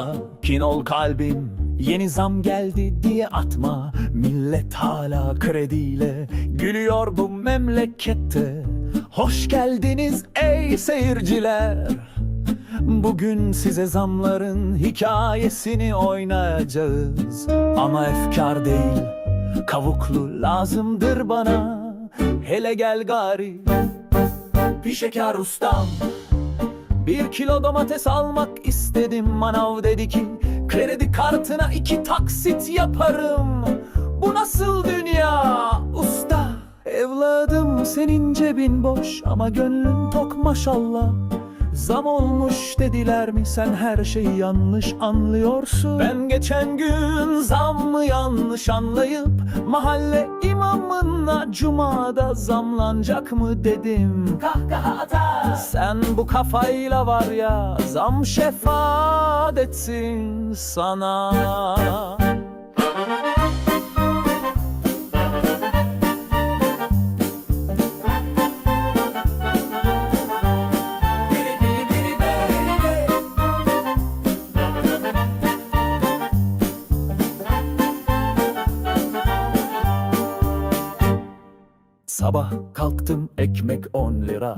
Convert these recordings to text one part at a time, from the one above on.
Sakin ol kalbim Yeni zam geldi diye atma. Millet hala krediyle Gülüyor bu memlekette. Hoş geldiniz ey seyirciler. Bugün size zamların hikayesini oynayacağız. Ama efkar değil Kavuklu lazımdır bana. Hele gel gari Pişekar ustam bir kilo domates almak istedim manav dedi ki Kredi kartına iki taksit yaparım. Bu nasıl dünya? Usta Evladım senin cebin boş ama gönlün tok maşallah Zam olmuş dediler mi? Sen her şeyi yanlış anlıyorsun. Ben geçen gün zammı yanlış anlayıp Mahalle imamına cumada zamlanacak mı dedim. Kahkaha atar. Sen bu kafayla var ya zam şefaat etsin sana Sabah kalktım ekmek 10 lira.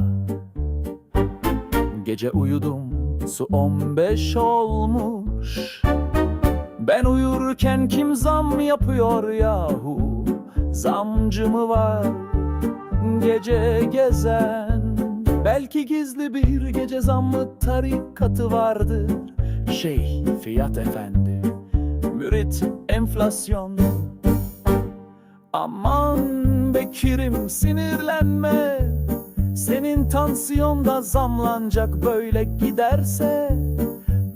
Gece uyudum su 15 olmuş. Ben uyurken kim zam yapıyor yahu? Zamcı mı var gece gezen. Belki gizli bir gece zammı tarikatı vardır. Şey fiyat efendi Mürit enflasyon. Aman Bekir'im sinirlenme. Senin tansiyon da zamlanacak böyle giderse.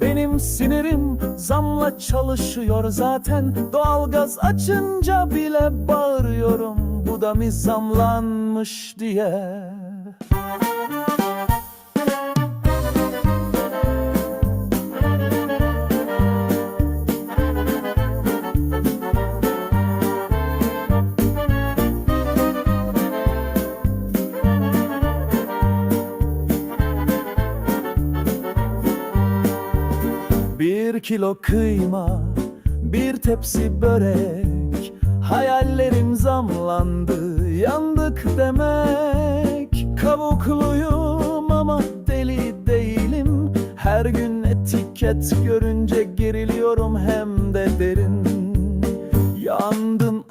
Benim sinirim zamla çalışıyor zaten. Doğalgaz açınca bile bağırıyorum Bu da mı zamlanmış diye Bir kilo kıyma, bir tepsi börek. Hayallerim zamlandı, yandık demek. Kavukluyum ama deli değilim. Her gün etiket görünce geriliyorum hem de derin. Yandım